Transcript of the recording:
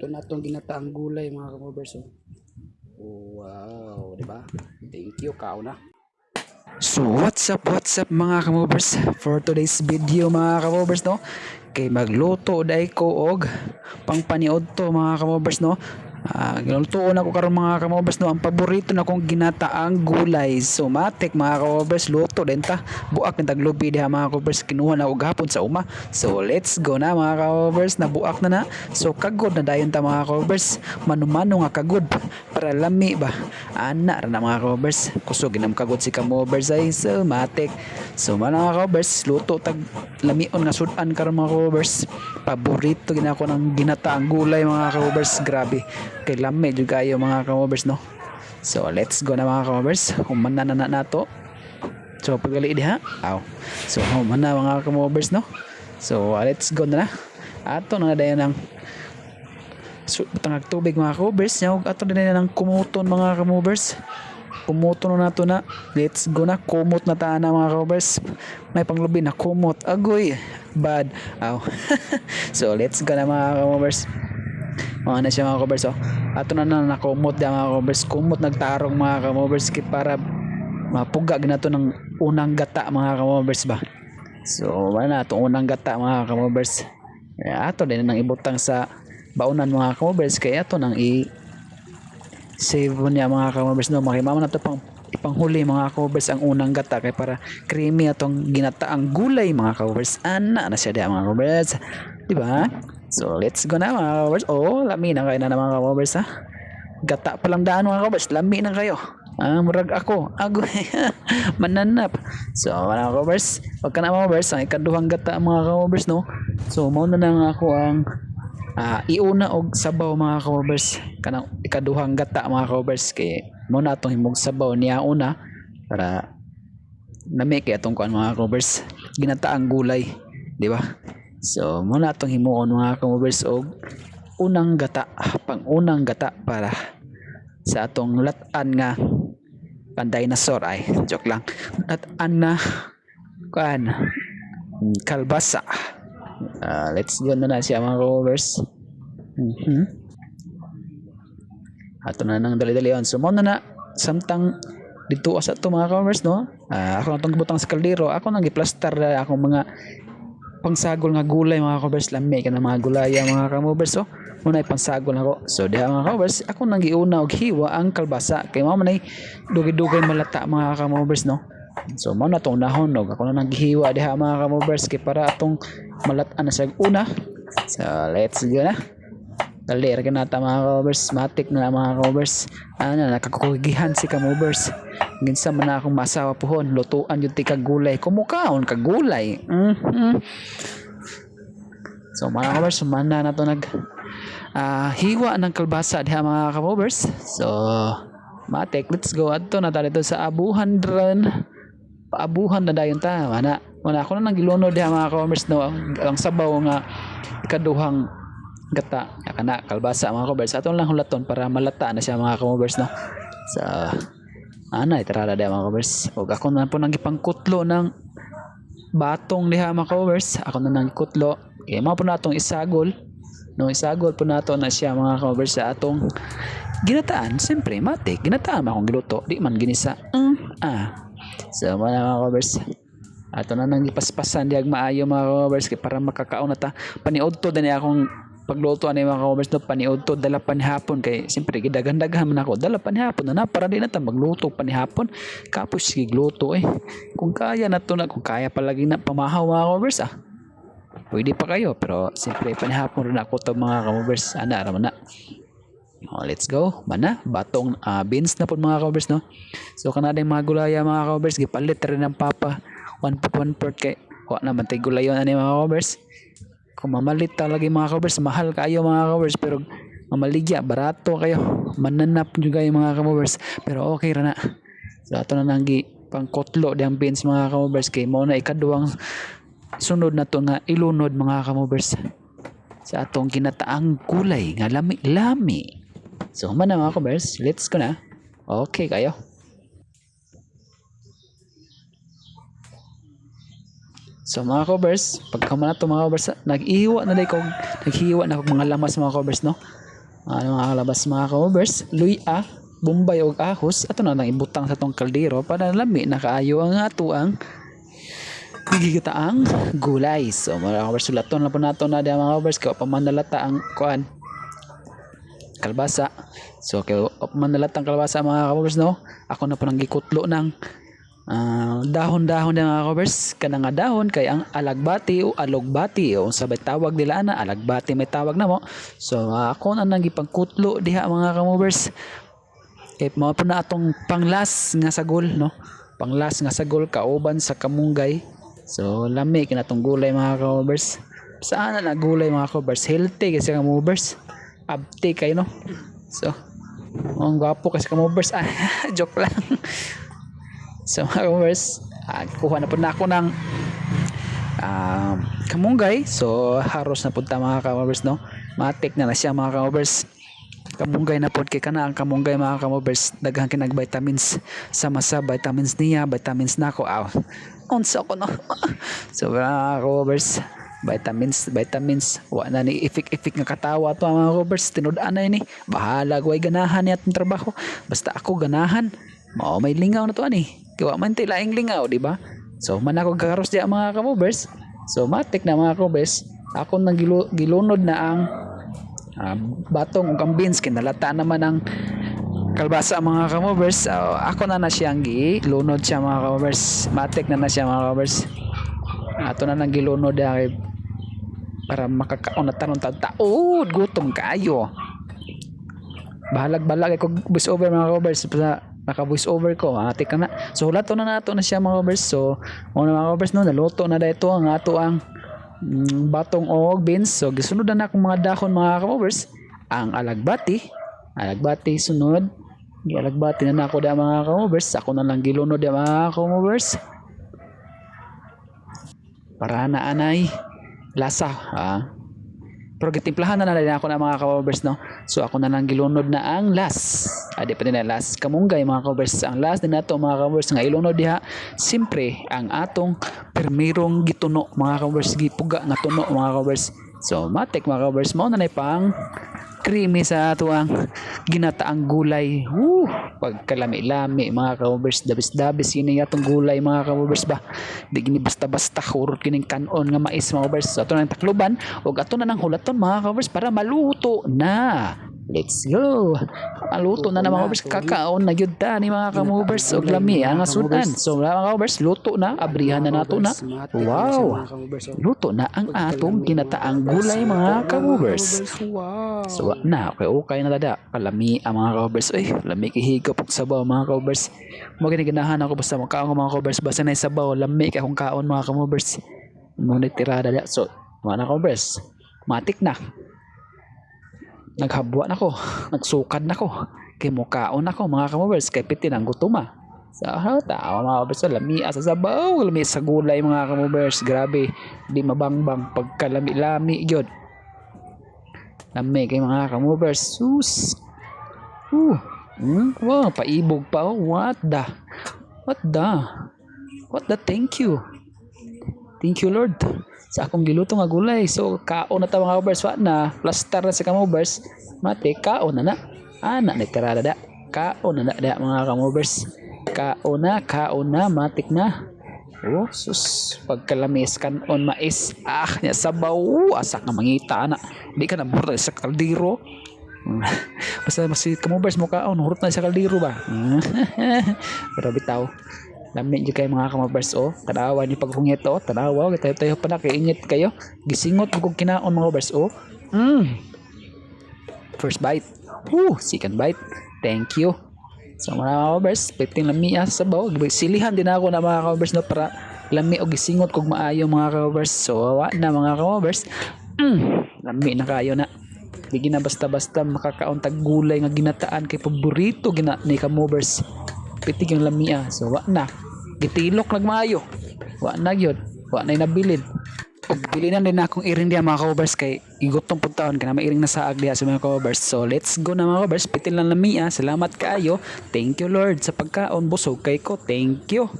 Ito na itong ginataang gulay mga kamobers. oh. Wow, di ba? Thank you, kao na. So what's up, what's up mga kamobers? For today's video mga kamobers no, kay magluto dai ko og pangpaniod to mga kamobers no. Ah, ginultuon ako karon mga kamobers no, ang paborito na kong ginataang gulay. So matik mga kamobers, luto din ta. Buak ng taglubi diha mga kamobers, kinuha na og gahapon sa uma. So let's go na mga kamobers, nabuak na na. So kagod na dayon ta mga kamobers, manumano nga kagod para lami ba. Ana ra na mga kamobers, kusog ginam kagod si kamobers ay so matik. So mga kamobers, luto tag lamion nga sudan karon mga kamobers. Paborito gina ko ng ginataang gulay mga kamobers, grabe. Kay lami jud kayo mga kamobers no. So let's go na mga kamobers, human na na nato. So pagali diha. Aw. So human na mga kamobers no. So let's go na na. Ato na dayon ng so, tangag tubig mga kamobers. Nya ato na ng kumuton mga kamobers. Kumuton na nato na. Let's go na. Kumot na taan na mga kamobers. May panglubi na kumot. Agoy. Bad. Aw. so let's go na mga kamobers mga na siya mga kabers oh. ato na na nakumot da mga kabers kumot nagtarong mga kamobers kit para mapuga ginato ng unang gata mga kamobers ba? So wala na itong unang gata mga Eh, ato din nang ibutang sa baunan mga kamobers kaya ato nang i save niya mga kamobers no? Makimama na to pang ipanghuli mga kamobers ang unang gata. Kay para creamy atong ginataang gulay mga kamobers ana na siya diha mga kamobers di ba So, let's go na mga kabers. Oh, lami na kayo na mga kabers ha. Gata pa daan mga kabers. Lami na kayo. Ah, murag ako. Ago. Mananap. So, mga kabers. Pagka na mga kabers, ang ikaduhang gata mga kabers, no? So, mauna na nga ako ang ah, iuna og sabaw mga kabers. Kanang ikaduhang gata mga kabers. Kay, muna itong himog sabaw niya una para nami kay atong kuan mga kabers. Ginataang gulay. Di ba? So, muna itong himuon mga kamobers og unang gata, pang unang gata para sa atong latan nga pan dinosaur ay joke lang. Latan na kan kalbasa. Ah, let's go na na siya mga kamobers mhm ato na nang dali-dali on. So mo na samtang dito sa to mga kamobers no? Ah, ako na itong butang sa kaldero. Ako nang giplastar na akong mga pangsagol nga gulay mga kabers lami ka mga gulay mga kamobers so muna pangsagol ako so diha mga kamobers ako nang giuna og hiwa ang kalbasa. Kay mao man ay dugay-dugay malata mga kamobers no? So mao na tong nahon og ako na nang gihiwa diha mga kamobers kay para atong malatan na sa una. So let's go na Dali, ra nata mga kamobers. Matik na mga kamobers. Ano na, nakakugihan si kamobers. Ginsa man na akong masawa pohon. Lutuan yung tika gulay. Kumukaon ka gulay. Mm-hmm. So mga kamobers, sumana na to nag ah, hiwa ng kalbasa diha mga kamobers. So, matik, let's go. Adto na dito sa abuhan dran. Paabuhan na dayon ta. Mana, mana ako na nang gilunod diha mga kamobers no. Ang sabaw nga ikaduhang gata kana kalbasa mga kamobers aton lang hulaton para malata na siya mga kamobers no? Sa ana itarada diha mga kamobers ug ako na po nang gipangkutlo ng batong diha mga kamobers ako na nang kutlo kaya mao po natong isagol no isagol po nato na siya mga kamobers sa atong ginataan. Siyempre matik ginataan akong giluto? Di man ginisa. Mm, ah. So mga mga kamobers ato na nang ipaspasan diag maayo mga kamobers kay para makakaon na ta. Paniod to din akong pagluto ani mga kamobers no paniod to dala panihapon. Kay siyempre gidagan-daghan man ako dala panihapon na na para di na ta magluto panihapon. Kapos gigluto eh. Kung kaya na to na kung kaya palagi na pamahaw mga kamobers ah. Pwede pa kayo pero siyempre panihapon rin ako to mga kamobers ana ra man na. Oh, let's go. Mana, batong ah, beans na po mga kamobers no. So kanadang mga gulaya mga kamobers gipalit rin ng papa. 1 pot 1 pot kay wa naman tay gulayon ani mga kamobers kung mamalit talaga yung mga covers mahal kayo mga covers pero mamaligya barato kayo. Mananap juga yung mga covers pero okay ra na. So ato na nanggi pangkotlo di ang mga covers kay mo na ikaduhang sunod na to nga ilunod mga covers sa atong kinataang kulay nga lami lami so man mga covers let's go na. Okay kayo So mga covers, pagka man to mga covers, nag-ihiwa na dai kog naghiwa na kog mga lamas mga covers no. ano mga kalabas mga ka-movers luya bombay og ahos ato na nang ibutang sa tong kaldero para lami na kaayo ang ato ang gigitaang gulay. So mga ka-movers sulaton lang po nato na diya mga ka-movers kaya pa man nalata ang kuan kalbasa so kaya pa man nalata ang kalbasa mga ka-movers no? Ako na po nang gikutlo ng ah, dahon-dahon ng mga covers kana nga dahon kay ang alagbati o alogbati o sabay tawag nila na alagbati may tawag na mo. So ah, ako na nang gipangkutlo diha mga covers kay mao po na atong panglas nga sagol no? Panglas nga sagol kauban sa kamunggay. So lami kinatong gulay mga covers saan na gulay mga covers healthy kasi ka movers abti kayo no? So ang gwapo kasi ka movers ah joke lang So mga ah, kuha na po na ako ng um, kamunggay. So haros na punta mga kamobers no. Matik na na siya mga kamobers. Kamunggay na po kay kana ang kamunggay mga kamobers. Daghang kinag vitamins sama sa vitamins niya, vitamins na ako. Aw. Unsa ko no. so mga kamobers, vitamins vitamins wa na ni ifik-ifik nga katawa to mga kamobers tinud-an na ini bahala guay ganahan niya atong trabaho basta ako ganahan mao may lingaw na to ani Kiwa man ti laing lingaw, di ba? So man ako kakaros diya mga kamubers. So matik na mga kamubers, ako nang gilo, gilunod na ang ah, batong ang beans kinalata naman ang kalbasa mga kamubers. So, ako na na siyang gilunod siya mga kamubers. Matik na na siya mga kamubers. Ato na nang gilunod kay para makakaon na tanong taon gutom kayo bahalag-balag ako voice over mga covers sa naka voice over ko ate ka na so lato na nato na siya mga covers so mga mga covers no naluto na dito ang ato ang mm, batong og beans. So gisunod na na akong mga dahon mga covers ang alagbati. Alagbati sunod. Alagbati na na ako da mga covers ako na lang gilunod da mga covers para na anay. Lasa ah. Pero gitimplahan na na ako ng mga ka-covers, no? So, ako na lang gilunod na ang last. Adi pa din na last. Kamunggay, mga ka-covers. Ang last din nato mga ka-covers, nga ilunod diha. Siyempre, ang atong permirong gituno, mga ka-covers. Gipuga nga tuno, mga ka-covers. So, matik, mga ka-covers. Mao na pang creamy sa ato ang ginataang gulay. Woo! Pagkalami-lami, mga ka-covers. Dabis-dabis, yun yung atong gulay, mga ka-covers ba? Di gini basta-basta, hurot kining kanon nga mais, mga ka-covers. So, ato na takluban, o ato na ng hulaton, mga ka-covers, para maluto na. Let's go. Maluto na na mga covers. Kakaon na yun ta ni mga ka-movers. O lami, ang asunan. So, mga ka-movers, luto na. Abrihan na nato na. Wow. Luto na ang atong ginataang gulay, mga ka-movers. So, na, okay, okay na tada. Kalami ang mga covers. Uy, lami kihigop og sabaw mga covers. Mo ginahan ako basta makaon mga covers. Basta na sabaw, lami ka kung kaon mga. Mo na tirada da. So, mga na covers. Matik na. Naghabwa na ko. Nagsukad na ko. Kay mo kaon ako mga covers. Kay pitin ang gutuma. Sa so, tao mga covers. Lami sa sabaw. Lami sa gulay mga covers. Grabe. Di mabangbang. Pagkalami-lami yun. Lami kay mga kamovers. Sus. Uh. Hmm? Wow, paibog pa. Oh. What the? What the? What the? Thank you. Thank you, Lord. Sa akong giluto nga gulay. So, kaon na ta mga kamovers. What na? Plaster na sa kamovers. Mate, kaon na na. Ana, nagkarada da. Kaon na na da mga kamovers. Kaon na, kaon na, matik na. Oh, sus, pagkalamis kan on mais. Ah, nya sabaw, asa nga mangita na. Di ka na burta sa kaldero. Basta masih kamubers mo ka, oh, nurot na sa kaldero ba? Pero bitaw. Lami di kayo mga kamabers oh. Tanawa ni paghungit oh. Tanawa, tayo tayo pa na kay ingit kayo. Gisingot ko kung kinaon mga bers oh. Mm. First bite. Woo, second bite. Thank you. So mga covers, 15 lami ah, sa sabaw. Silihan din ako na mga covers no para lami og gisingot kog maayo mga covers. So wa na mga covers. Mm, lami na kayo na. Di na basta-basta makakaon tag gulay nga ginataan kay paborito gina ni kamobers. Pitig yung lami ah. So wa na. Gitilok lag maayo. Wa na gyud. Wa na nabilin. Og bilinan din akong iring diya mga covers kay igutong pud taon kana mairing na saag diya sa mga covers. So let's go na mga covers. Pitil lang lami ah. Salamat kaayo. Thank you Lord sa pagkaon busog kay ko. Thank you.